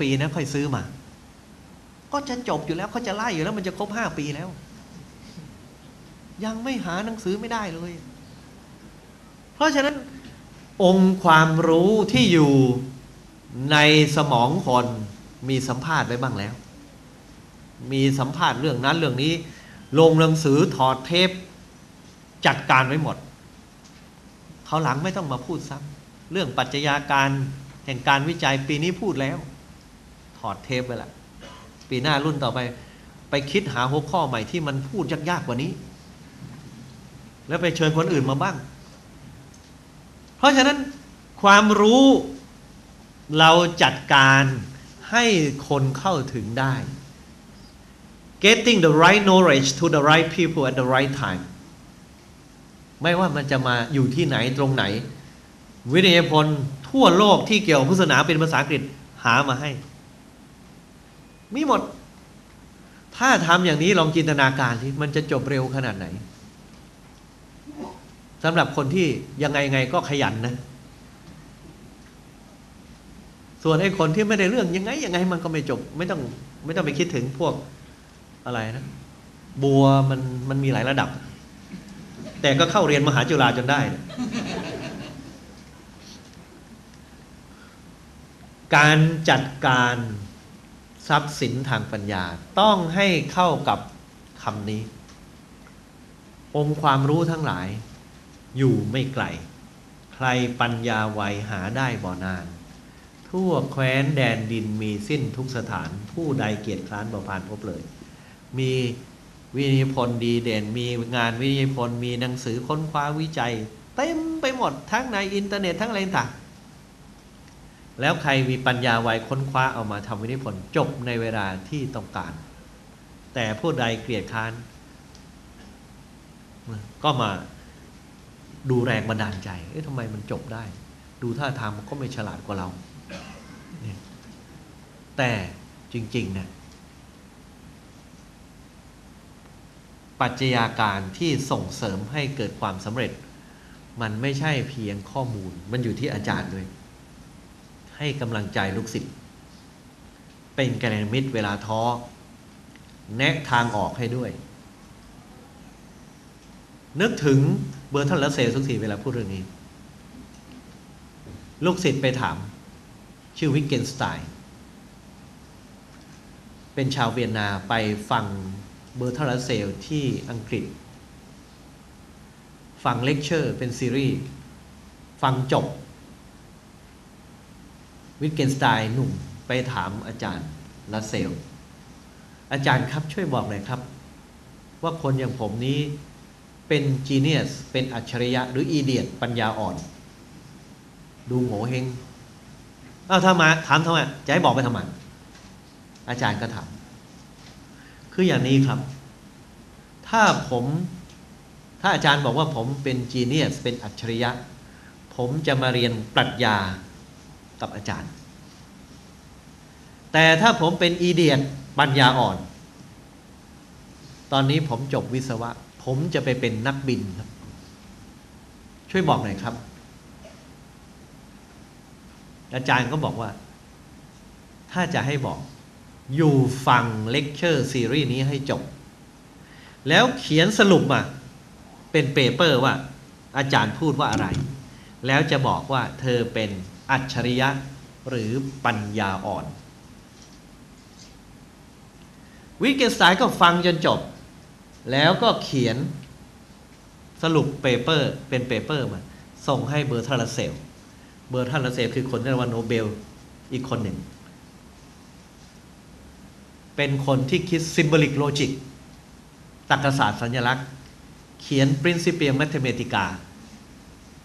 ปีนะค่อยซื้อมา ก็จะจบอยู่แล้วเขาจะไล่อยู่แล้ว มันจะครบห้าปีแล้ว ยังไม่หาหนังสือไม่ได้เลย เพราะฉะนั้น องค์ความรู้ที่อยู่ในสมองคนมีสัมภาษณ์ไว้บ้างแล้ว มีสัมภาษณ์เรื่องนั้นเรื่องนี้ ลงหนังสือถอดเทปจัดการไว้หมดเขาหลังไม่ต้องมาพูดซ้ำเรื่องปัจจัยาการแห่งการวิจัยปีนี้พูดแล้ว ถอดเทปไปละปีหน้ารุ่นต่อไป ไปคิดหาหัวข้อใหม่ที่มันพูดยากๆกว่านี้ แล้วไปเชิญคนอื่นมาบ้าง เพราะฉะนั้นความรู้เราจัดการให้คนเข้าถึงได้ getting the right knowledge to the right people at the right time ไม่ว่ามันจะมาอยู่ที่ไหนตรงไหน วิทยาพลทั่วโลกที่เกี่ยวกับพุทธศาสนาเป็นภาษาอังกฤษหามาให้ มีหมด ถ้าทำอย่างนี้ลองจินตนาการที่มันจะจบเร็วขนาดไหนสำหรับคนที่ยังไงไงก็ขยันนะ ส่วนไอ้คนที่ไม่ได้เรื่องยังไงยังไงมันก็ไม่จบ ไม่ต้อง ไม่ต้องไปคิดถึงพวกอะไรนะ บัวมันมันมีหลายระดับ แต่ก็เข้าเรียนมหาจุฬาจนได้นะการจัดการ ทรัพย์สินทางปัญญาต้องให้เข้ากับคำนี้ องค์ความรู้ทั้งหลาย อยู่ไม่ไกล ใครปัญญาไวหาได้บ่อนาน ทั่วแคว้นแดนดินมีสิ้นทุกสถานผู้ใดเกียรติคร้านประพานพบเลย มีวิทยพลดีเด่น มีงานวิทยพลมีหนังสือค้นคว้าวิจัย เต็มไปหมดทั้งในอินเทอร์เน็ตทั้งอะไรต่าง แล้วใครมีปัญญาไวค้นคว้าเอามาทำวิทยพลจบในเวลาที่ต้องการ แต่ผู้ใดเกลียดค้าน ก็มาดูแรงบันดาลใจ เอ๊ะทำไมมันจบได้ ดูท่าทางมันก็ไม่ฉลาดกว่าเรา แต่จริงๆเนี่ยปัจจัยาการที่ส่งเสริมให้เกิดความสำเร็จ มันไม่ใช่เพียงข้อมูล มันอยู่ที่อาจารย์ด้วย ให้กำลังใจลูกศิษย์เป็นกัลยาณมิตรเวลาท้อ แนะทางออกให้ด้วย นึกถึงเบอร์ทันและเซลทุกทีเวลาพูดเรื่องนี้ ลูกศิษย์ไปถาม ชื่อวิกเกนสไตน์เป็นชาวเวียนนาไปฟังเบอร์ทัลเซลที่อังกฤษ ฟังเลคเชอร์เป็นซีรีส์ ฟังจบ วิทเกนสไตน์หนุ่มไปถามอาจารย์ลาเซล อาจารย์ครับช่วยบอกหน่อยครับ ว่าคนอย่างผมนี้เป็นจีเนียสเป็นอัจฉริยะ หรืออีเดียตปัญญาอ่อน ดูโง่เฮงเอ้าถ้ามาถามทำไมจะให้บอกไปทำไมอาจารย์ก็ถาม คืออย่างนี้ครับ ถ้าผมถ้าอาจารย์บอกว่าผมเป็นจีเนียสเป็นอัจฉริยะ ผมจะมาเรียนปรัชญา กับอาจารย์ แต่ถ้าผมเป็นอีเดียนปัญญาอ่อน ตอนนี้ผมจบวิศวะ ผมจะไปเป็นนักบินครับ ช่วยบอกหน่อยครับ อาจารย์ก็บอกว่า ถ้าจะให้บอก อยู่ฟังเลคเชอร์ซีรีส์นี้ให้จบ แล้วเขียนสรุปมา เป็นเปเปอร์ว่าอาจารย์พูดว่าอะไร แล้วจะบอกว่าเธอเป็น อัจฉริยะหรือปัญญาอ่อน วิกเกนสไตน์ก็ฟังจนจบ แล้วก็เขียนสรุปเปเปอร์เป็นเปเปอร์มา ส่งให้เบอร์ทาร์เซล เบอร์ทาร์เซลคือคนที่รางวัลโนเบลอีกคนหนึ่ง เป็นคนที่คิด symbolic logic ตรรกศาสตร์สัญลักษณ์ เขียน Principia Mathematica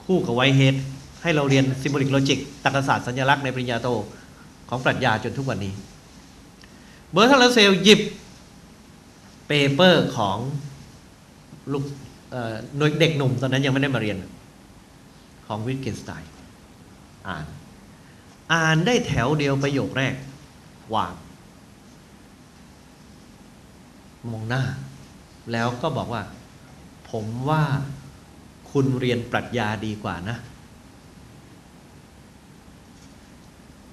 คู่กับไวเฮด ให้เราเรียน symbolic logic ตรรกศาสตร์สัญลักษณ์ในปริญญาโทของปรัชญาจนทุกวันนี้ เบอร์ทัลเซลหยิบเปเปอร์ของลูกหน่ยเด็กหนุ่มตอนนั้นยังไม่ได้มาเรียน ของวิทเกนสไตน์อ่าน อ่านได้แถวเดียวประโยคแรก วาง มองหน้า แล้วก็บอกว่า ผมว่าคุณเรียนปรัชญาดีกว่านะ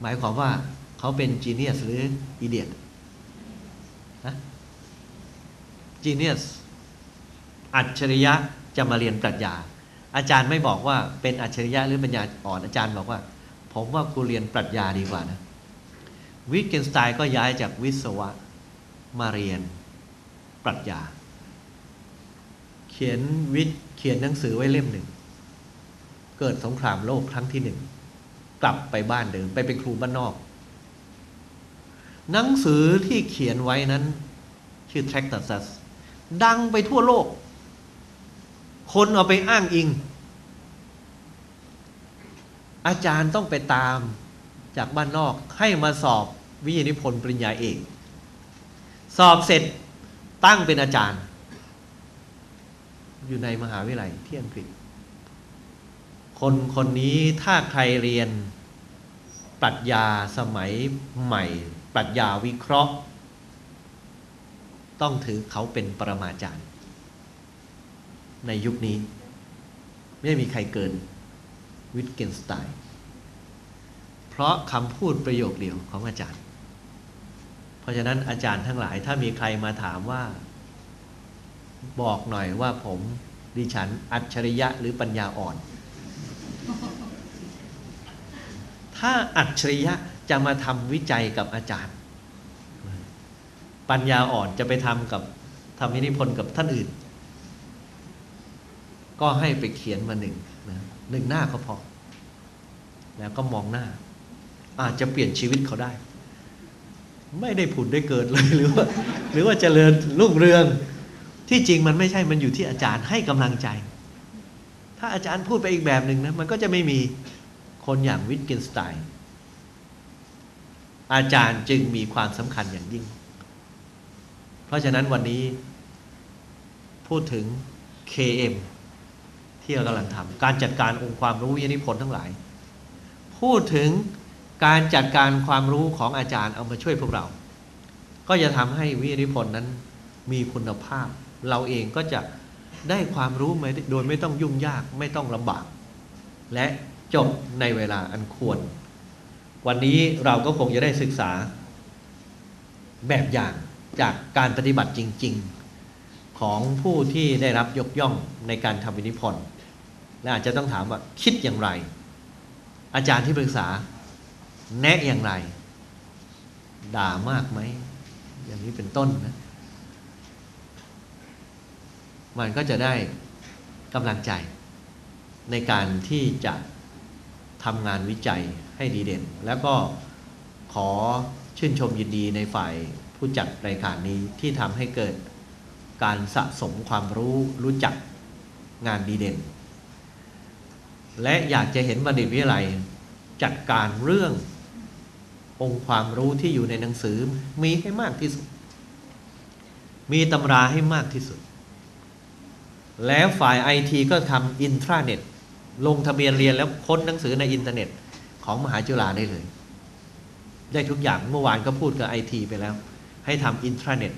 หมายความว่าเขาเป็นจีเนียสหรืออีเดียตนะจีเนียสอัจฉริยะจะมาเรียนปรัชญา อาจารย์ไม่บอกว่าเป็นอัจฉริยะหรือปัญญาอ่อนอาจารย์บอกว่า ผมว่ากูเรียนปรัชญาดีกว่านะวิเกนสไตน์ก็ย้ายจากวิศวะมาเรียนปรัชญา เขียนวิทย์เขียนหนังสือไว้เล่มหนึ่ง เกิดสงครามโลกครั้งที่หนึ่ง กลับไปบ้านเดิม ไปเป็นครูบ้านนอก หนังสือที่เขียนไว้นั้น ชื่อ Tractatus ดังไปทั่วโลก คนเอาไปอ้างอิง อาจารย์ต้องไปตามจากบ้านนอกให้มาสอบวิทยานิพนธ์ปริญญาเอก สอบเสร็จตั้งเป็นอาจารย์ อยู่ในมหาวิทยาลัยที่อังกฤษ คนคนนี้ถ้าใครเรียนปรัชญาสมัยใหม่ ปรัชญาวิเคราะห์ ต้องถือเขาเป็นปรมาจารย์ ในยุคนี้ ไม่มีใครเกินวิทเกนสไตน์เพราะคำพูดประโยคเดียวของอาจารย์ เพราะฉะนั้นอาจารย์ทั้งหลายถ้ามีใครมาถามว่า บอกหน่อยว่าผมดิฉันอัจฉริยะหรือปัญญาอ่อน ถ้าอัจฉริยะจะมาทำวิจัยกับอาจารย์ ปัญญาอ่อนจะไปทำกับทำนิพนธ์กับท่านอื่น ก็ให้ไปเขียนมาหนึ่งนะหนึ่งหน้าก็พอ แล้วก็มองหน้า อาจจะเปลี่ยนชีวิตเขาได้ ไม่ได้ผุดได้เกิดเลยหรือว่า หรือว่าเจริญรุ่งเรืองที่จริงมันไม่ใช่มันอยู่ที่อาจารย์ให้กำลังใจ ถ้าอาจารย์พูดไปอีกแบบหนึ่งนะมันก็จะไม่มี คนอย่างวิทเกนสไตน์อาจารย์จึงมีความสำคัญอย่างยิ่ง เพราะฉะนั้นวันนี้ พูดถึง KM ที่เรากำลังทำการจัดการองค์ความรู้ยนิพนธ์ทั้งหลาย พูดถึงการจัดการความรู้ของอาจารย์เอามาช่วยพวกเรา ก็จะทำให้วิทยานิพนธ์นั้นมีคุณภาพ เราเองก็จะได้ความรู้โดยไม่ต้องยุ่งยากไม่ต้องลำบาก และ จบในเวลาอันควร วันนี้เราก็คงจะได้ศึกษาแบบอย่างจากการปฏิบัติจริง ๆ ของผู้ที่ได้รับยกย่องในการทำวินิพนธ์และอาจจะต้องถามว่าคิดอย่างไร อาจารย์ที่ปรึกษา แนะอย่างไร ด่ามากไหม อย่างนี้เป็นต้นนะมันก็จะได้กำลังใจในการที่จะ ทำงานวิจัยให้ดีเด่น แล้วก็ขอชื่นชมยินดีในฝ่ายผู้จัดรายการนี้ที่ทำให้เกิดการสะสมความรู้รู้จักงานดีเด่น และอยากจะเห็นบัณฑิตวิทยาลัยจัดการเรื่ององค์ความรู้ที่อยู่ในหนังสือมีให้มากที่สุด มีตำราให้มากที่สุด แล้วฝ่ายไอทีก็ทำอินทราเน็ต ลงทะเบียนเรียนแล้วค้นหนังสือในอินเทอร์เน็ตของมหาจุฬาได้เลย ได้ทุกอย่างเมื่อวานก็พูดกับไอทีไปแล้ว ให้ทำอินทราเน็ต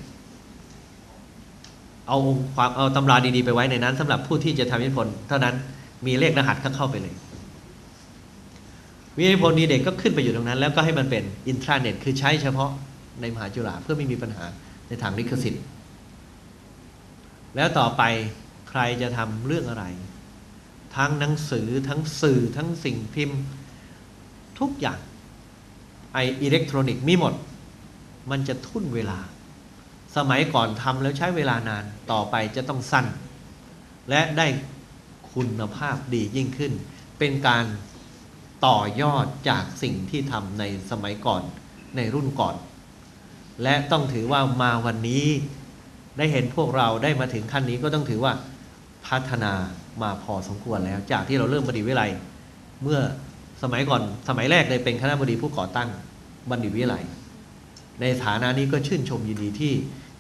เอาองค์ความเอาตำราดีๆไปไว้ในนั้นสำหรับผู้ที่จะทำวิทยพลเท่านั้นมีเลขรหัสเข้าไปเลย วิทยพลดีเด็กก็ขึ้นไปอยู่ตรงนั้น แล้วก็ให้มันเป็นอินทราเน็ตคือใช้เฉพาะในมหาจุฬาเพื่อไม่มีปัญหาในทางลิขสิทธิ์ แล้วต่อไปใครจะทำเรื่องอะไร ทั้งหนังสือทั้งสื่อทั้งสิ่งพิมพ์ ทุกอย่างไออิเล็กทรอนิกส์มีหมด มันจะทุ่นเวลา สมัยก่อนทำแล้วใช้เวลานานต่อไปจะต้องสั้น และได้คุณภาพดียิ่งขึ้น เป็นการต่อยอดจากสิ่งที่ทำในสมัยก่อนในรุ่นก่อน และต้องถือว่ามาวันนี้ได้เห็นพวกเราได้มาถึงขั้นนี้ก็ต้องถือว่าพัฒนา มาพอสมควรแล้ว จากที่เราเริ่มบัณฑิตวิไลเมื่อสมัยก่อนสมัยแรกเลยเป็นคณะบดีผู้ก่อตั้งบัณฑิตวิไลในฐานะนี้ก็ชื่นชมยินดีที่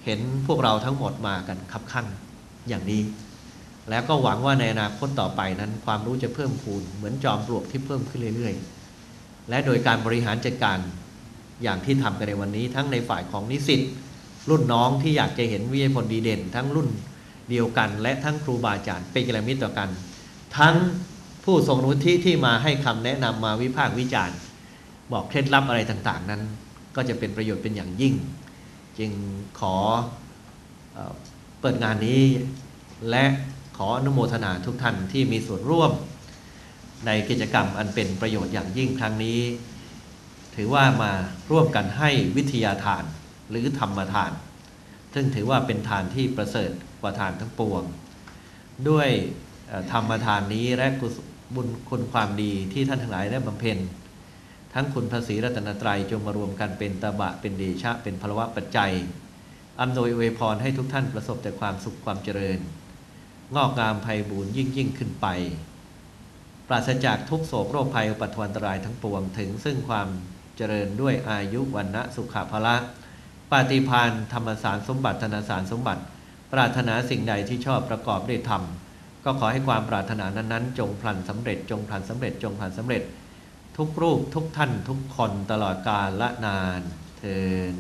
เห็นพวกเราทั้งหมดมากันคับขั้นอย่างนี้ แล้วก็หวังว่าในอนาคตต่อไปนั้น ความรู้จะเพิ่มพูนเหมือนจอมปลวกที่เพิ่มขึ้นเรื่อยๆ และโดยการบริหารจัดการอย่างที่ทำกันในวันนี้ ทั้งในฝ่ายของนิสิตรุ่นน้องที่อยากจะเห็นวิทยาพลดีเด่น ทั้งรุ่น เดียวกัน และทั้งครูบาอาจารย์เป็นกิลมิตรต่อกัน ทั้งผู้ทรงนุทิที่มาให้คำแนะนำมาวิพากษ์วิจารณ์ บอกเคล็ดลับอะไรต่างๆ นั้น ก็จะเป็นประโยชน์เป็นอย่างยิ่ง จึงขอเอ่อเปิดงานนี้ และขออนุโมทนาทุกท่านที่มีส่วนร่วม ในกิจกรรมอันเป็นประโยชน์อย่างยิ่งครั้งนี้ ถือว่ามาร่วมกันให้วิทยาทานหรือธรรมทาน ซึ่งถือว่าเป็นทานที่ประเสริฐ กว่าทานทั้งปวง ด้วยธรรมทานนี้และกุศบุญคุณความดีที่ท่านทั้งหลายได้บำเพ็ญ ทั้งคุณพระศรีรัตนตรัยจงมารวมกันเป็นตบะเป็นเดชะ เป็นพลวะปัจจัยอำนวยอวยพรให้ทุกท่านประสบแต่ความสุขความเจริญ งอกงามไพบูรยิ่งยิ่งขึ้นไป ปราศจากทุกโศกโรคภัยอุปัตถวันตรายทั้งปวงถึงซึ่งความเจริญด้วยอายุวันนะสุขภาละปฏิพานธรรมสารสมบัติธนสารสมบัติ ปรารถนาสิ่งใดที่ชอบประกอบด้วยธรรมก็ขอให้ความปรารถนานั้นๆ จงพลันสำเร็จ จงพลันสำเร็จ จงพลันสำเร็จ ทุกรูปทุกท่านทุกคนตลอดกาลละนานเทิน